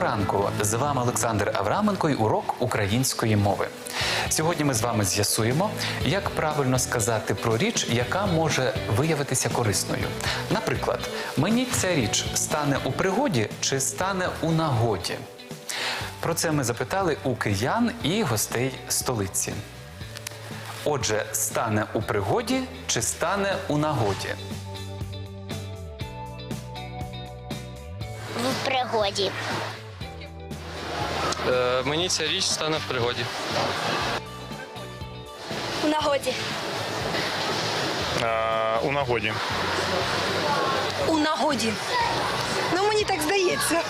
ранку! З вами Олександр Авраменко і урок української мови. Сьогодні ми з вами з'ясуємо, як правильно сказати про річ, яка може виявитися корисною. Наприклад, мені ця річ стане у пригоді чи стане у нагоді. Про це ми запитали у киян і гостей столиці. Отже, стане у пригоді чи стане у нагоді? Пригоді. Е, мені ця річ стане в пригоді. У нагоді. Е, у нагоді. У нагоді. Ну, мені так здається.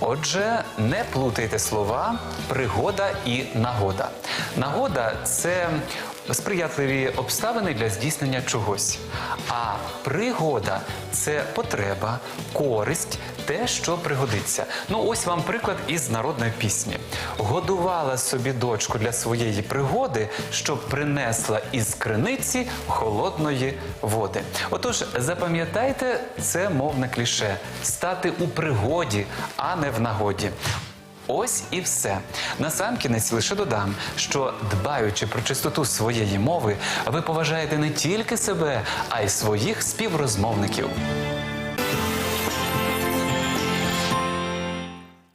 Отже, не плутайте слова пригода і нагода. Нагода це сприятливі обставини для здійснення чогось. А пригода це потреба, користь, те, що пригодиться. Ну, ось вам приклад із народної пісні. Годувала собі дочку для своєї пригоди, щоб принесла із криниці холодної води. Отож, запам'ятайте це мовне кліше стати у пригоді, а не в нагоді. Ось і все. Насамкінець лише додам, що дбаючи про чистоту своєї мови, ви поважаєте не тільки себе, а й своїх співрозмовників.